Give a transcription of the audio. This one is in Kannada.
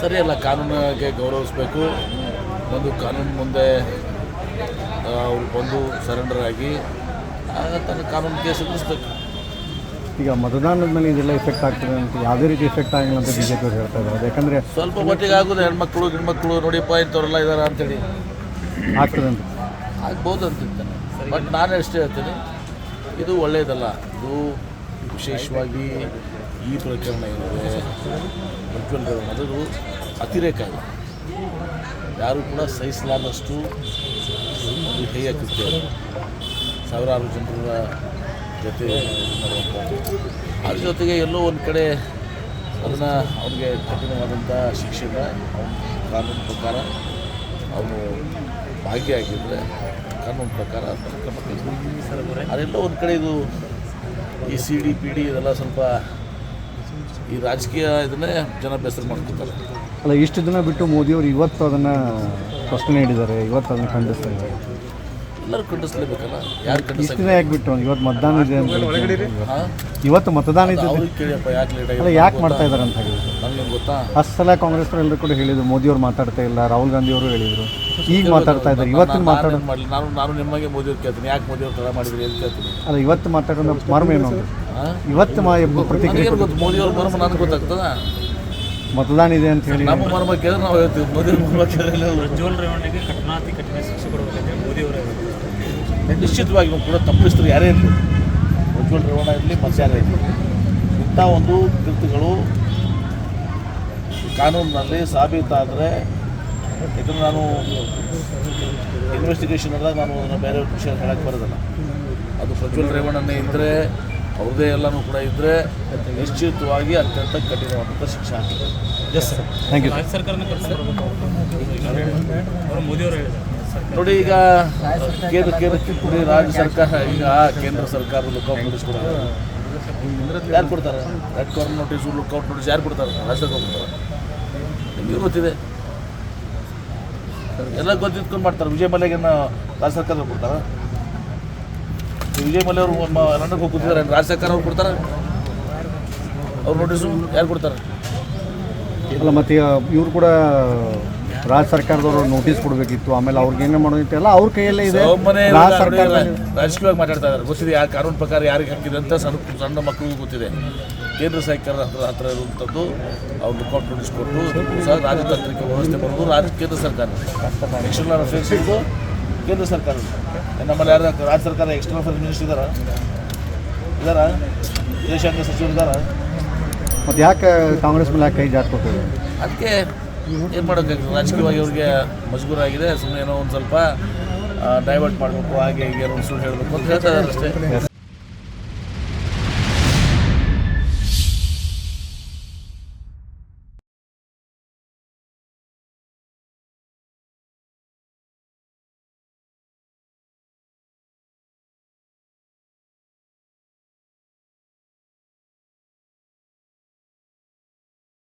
ಸರಿ ಅಲ್ಲ ಕಾನೂನಿಗೆ ಗೌರವಿಸಬೇಕು. ಒಂದು ಕಾನೂನು ಮುಂದೆ ಅವರು ಬಂದು ಸರೆಂಡರ್ ಆಗಿ ಆಗ ತನ್ನ ಕಾನೂನು ಕೇಸ್ ಎದುರಿಸ್ಬೇಕು ಈಗ ಮತದಾನದ ಮೇಲೆ ಇದೆಲ್ಲ ಎಫೆಕ್ಟ್ ಆಗ್ತದೆ ಅಂತ ಯಾವುದೇ ರೀತಿ ಎಫೆಕ್ಟ್ ಆಗಿಲ್ಲ ಅಂತ ಬಿ ಜೆ ಪಿಯವರು ಹೇಳ್ತಾ ಇದ್ದಾರೆ. ಯಾಕಂದರೆ ಸ್ವಲ್ಪ ಮಟ್ಟಿಗೆ ಆಗೋದು ಹೆಣ್ಮಕ್ಳು ಹೆಣ್ಮಕ್ಳು ನೋಡಿಪ್ಪ ಇಂಥವ್ರೆಲ್ಲ ಇದ್ದಾರೆ ಅಂತೇಳಿ. ಆಗ್ತದೆ ಅಂತ. ಆಗ್ಬೋದು ಅಂತಿರ್ತಾನೆ ಬಟ್ ನಾನು ಅಷ್ಟೇ ಹೇಳ್ತೀನಿ ಇದು ಒಳ್ಳೆಯದಲ್ಲ ಇದು ವಿಶೇಷವಾಗಿ ಈ ಪ್ರಕರಣ ಏನಿದೆ ಮುಖ್ಯಮಂತ್ರಿಗಳು ಮೊದಲು ಅತಿರೇಕ ಇದೆ ಯಾರು ಕೂಡ ಸಹಿಸಲಾದಷ್ಟು ಹೇಯ ಕೃತ್ಯ. ಸಾವಿರಾರು ಜನರ ಜೊತೆ ಅದ್ರ ಜೊತೆಗೆ ಎಲ್ಲೋ ಒಂದು ಕಡೆ ಅದನ್ನು ಅವ್ರಿಗೆ ಕಠಿಣವಾದಂಥ ಶಿಕ್ಷಣ ಕಾನೂನು ಪ್ರಕಾರ, ಅವನು ಭಾಗಿಯಾಗಿದ್ದರೆ ಕಾನೂನು ಪ್ರಕಾರ. ಅದೆಲ್ಲೋ ಒಂದು ಕಡೆ ಇದು ಈ ಸಿ ಡಿ ಪಿ ಡಿ ಇದೆಲ್ಲ ಸ್ವಲ್ಪ ಈ ರಾಜಕೀಯ ಇದನ್ನೇ ಜನ ಬೇಸರ ಮಾಡ್ಕೊತಾರೆ. ಅಲ್ಲ, ಇಷ್ಟು ದಿನ ಬಿಟ್ಟು ಮೋದಿಯವರು ಇವತ್ತು ಅದನ್ನು ಪ್ರಶ್ನೆ ನೀಡಿದ್ದಾರೆ, ಇವತ್ತು ಅದನ್ನು ಖಂಡಿಸ್ತಾ ಇದ್ದಾರೆ. ಎಲ್ಲರೂ ಖಂಡಿಸ್ಲೇಬೇಕಲ್ಲ? ಯಾರು ಖಂಡಿಸ್ತಾರೆ ದಿನ ಯಾಕೆ ಬಿಟ್ಟು ಇವತ್ತು ಮತದಾನ ಇದೆ ಅಂತ ಹೇಳ್ತಾರೆ. ಇವತ್ತು ಮತದಾನ ಇದೆ ಅವ್ರಿಗೆ ಕೇಳಿಯಪ್ಪ ಯಾಕೆ ಲೇಟ್ ಅಲ್ಲ ಆಗಿದೆ ಯಾಕೆ ಮಾಡ್ತಾ ಇದ್ದಾರೆ ಅಂತ ಹೇಳಿದ್ರು. ನನಗೆ ಗೊತ್ತಾ? ಅಸಲ ಸಲ ಕಾಂಗ್ರೆಸ್ ಎಲ್ಲರೂ ಕೂಡ ಹೇಳಿದ್ರು ಮೋದಿಯವ್ರು ಮಾತಾಡ್ತಾ ಇಲ್ಲ ರಾಹುಲ್ ಗಾಂಧಿ ಅವರು ಹೇಳಿದ್ರು. ಈಗ ಮಾತಾಡ್ತಾ ಇದ್ದಾರೆ. ಇವತ್ತಿನ ಮಾತಾಡೋದು ಮಾತಾಡೋ ನಾನೇನ್ ನಾನು ನಾನು ನಿಮಗೆ ಮೋದಿ ಅವ್ರು ಕೇಳ್ತೀನಿ. ಯಾಕೆ ಮೋದಿ ಅವ್ರು ತಡ ಮಾಡಿದ್ರಿ? ಅಂತ ಕೇಳ್ತೀನಿ? ಅಲ್ಲ ಇವತ್ತು ಮಾತಾಡೋದು ಮರ್ಮ ಏನು ಇವತ್ತು ಮಾ ಪ್ರತಿಕ್ರಿಯೆ ನನಗೇನು ಗೊತ್ತು ಮೋದಿ ಅವ್ರ ಮರ್ಮ ನನಗೆ ಗೊತ್ತಾಗ್ತದ? ಮತದಾನ ಇದೆ ಅಂತ ಹೇಳಿ. ನಮ್ಮ ಮರ್ಮ ಕೇಳಿದ್ರೆ ನಾವು ಹೇಳ್ತೀವಿ. ಮೋದಿ ಅವ್ರ ಮರ್ಮ ಕೇಳಿದ್ರೆ ಪ್ರಜ್ವಲ್ ರೇವಣ್ಣಿಗೆ ಕಠಿಣಾತಿ ಕಠಿಣ ಶಿಕ್ಷೆ ಕೊಡಬೇಕಂತ ಮೋದಿ ಅವರೇ ನಿಶ್ಚಿತವಾಗಿ ಕೂಡ ತಪ್ಪಿಸ್ತರು. ಯಾರೇ ಇರಲಿ ಪ್ರಜ್ವಲ್ ರೇವಣ್ಣ ಇರಲಿ ಮತ್ಸ್ಯಾರ ಯಾರೇ ಇರಲಿ ಇಂಥ ಒಂದು ಕೃತ್ಯಗಳು ಕಾನೂನಿನಲ್ಲಿ ಸಾಬೀತಾದರೆ ಯಾಕಂದರೆ ನಾನು ಇನ್ವೆಸ್ಟಿಗೇಷನ್ ಆದಾಗ ನಾನು ಅದನ್ನು ಬೇರೆ ವಿಷಯ ಹೇಳಕ್ಕೆ ಬರೋದಲ್ಲ. ಅದು ಪ್ರಜ್ವಲ್ ರೇವಣ್ಣನೇ ಇದ್ದರೆ ಅವ್ರದೇ ಎಲ್ಲನೂ ಕೂಡ ಇದ್ದರೆ ನಿಶ್ಚಿತವಾಗಿ ಅತ್ಯಂತ ಕಠಿಣವಾದಂಥ ಶಿಕ್ಷೆ ಆಗ್ತದೆ. ಎಸ್ ಸರ್ ಥ್ಯಾಂಕ್ ಯು ರಾಜ್ಯ ಸರ್ಕಾರನ ಕರ್ಕೊಂಡು ಅವರು. ಮೋದಿ ಅವರು ಹೇಳಿದ್ದಾರೆ. ಸರ್ಕಾರ ನೋಡಿ, ಈಗ ಕೇಂದ್ರ ಕೊಡಿ ರಾಜ್ಯ ಸರ್ಕಾರ, ಈಗ ಕೇಂದ್ರ ಸರ್ಕಾರ ಲುಕೌಟ್ ನೋಟಿಸ್ ಕೊಡೋದು ಯಾರು ಕೊಡ್ತಾರೆ? Red corner notice lookout notice ಯಾರು ಕೊಡ್ತಾರೆ? ರಾಜ್ಯ ಸರ್ಕಾರ ಕೊಡ್ತಾರೆ ನಿಮಗೆ ಗೊತ್ತಿದೆ. ಎಲ್ಲ ಗೊತ್ತಿದ್ಕೊಂಡು ಮಾಡ್ತಾರೆ. ವಿಜಯ್ ಮಲ್ಯಗನ್ನ ರಾಜ್ಯ ಸರ್ಕಾರ ಕೊಡ್ತಾರೆ? ವಿಜಯ ಮಲ್ಯ ಅವರು ಲಂಡನ್ಗೆ ಹೋಗಿ ಕೂತಿದ್ದಾರೆ ರಾಜ್ಯ ಸರ್ಕಾರ ಅವ್ರು ಕೊಡ್ತಾರೆ? ಅವ್ರು ನೋಟಿಸು ಯಾರು ಕೊಡ್ತಾರೆ? ಅಲ್ಲ ಮತ್ತೆ ಇವ್ರು ಕೂಡ ರಾಜ್ಯ ಸರ್ಕಾರದವರು ನೋಟಿಸ್ ಕೊಡಬೇಕಿತ್ತು. ಆಮೇಲೆ ಅವ್ರಿಗೆ ಏನೇ ಮಾಡೋದಿತ್ತು ಎಲ್ಲ ಅವ್ರ ಕೈಯಲ್ಲೇ ಇದೆ. ರಾಜ್ಯ ಸರ್ಕಾರ ರಾಜಕೀಯವಾಗಿ ಮಾತಾಡ್ತಾ ಇದ್ದಾರೆ. ಗೊತ್ತಿದೆ ಯಾವ ಕಾನೂನು ಪ್ರಕಾರ ಯಾರಿಗೆ ಹಾಕಿದೆ ಅಂತ ಸಣ್ಣ ಸಣ್ಣ ಮಕ್ಕಳಿಗೂ ಗೊತ್ತಿದೆ. ಕೇಂದ್ರ ಸರ್ಕಾರ ಹತ್ರ ಹತ್ರ ಇರುವಂಥದ್ದು ಅವ್ರು ಲುಕೌಟ್ ನೋಟಿಸ್ ಕೊಟ್ಟು ಸಹ ರಾಜತಾಂತ್ರಿಕ ವ್ಯವಸ್ಥೆ ಬರೋದು ರಾಜ್ಯ ಕೇಂದ್ರ ಸರ್ಕಾರ ಎಕ್ಸ್ಟರ್ನಲ್ ಅಫೇರ್ಸ್ ಇದ್ದು ಕೇಂದ್ರ ಸರ್ಕಾರ ನಮ್ಮಲ್ಲಿ ಯಾರು ರಾಜ್ಯ ಸರ್ಕಾರ ಎಕ್ಸ್ಟರ್ನಲ್ ಅಫೇರ್ಸ್ ಮಿನಿಸ್ಟರ್ ಇದ್ದಾರಾ? ಇದ್ದಾರಾ? ವಿದೇಶಾಂಗ ಸಚಿವರು ಇದ್ದಾರಾ? ಮತ್ತು ಯಾಕೆ ಕಾಂಗ್ರೆಸ್ ಮೇಲೆ ಯಾಕೆ ಕೈ ಜಾಸ್ಕೊತಾರೆ ಅದಕ್ಕೆ ಏನು ಮಾಡೋಕ್ಕಾಗ್ತದೆ ರಾಜಕೀಯವಾಗಿ ಅವ್ರಿಗೆ ಮಜಬೂರ್ ಆಗಿದೆ ಸುಮ್ಮನೆ ಏನೋ ಒಂದು ಸ್ವಲ್ಪ ಡೈವರ್ಟ್ ಮಾಡಬೇಕು, ಹಾಗೆ ಹೀಗೆ ಒಂದು ಸುಳ್ಳು ಹೇಳಬೇಕು ಅಂತ ಹೇಳ್ತಾ ಇದ್ದಾರೆ ಅಷ್ಟೇ.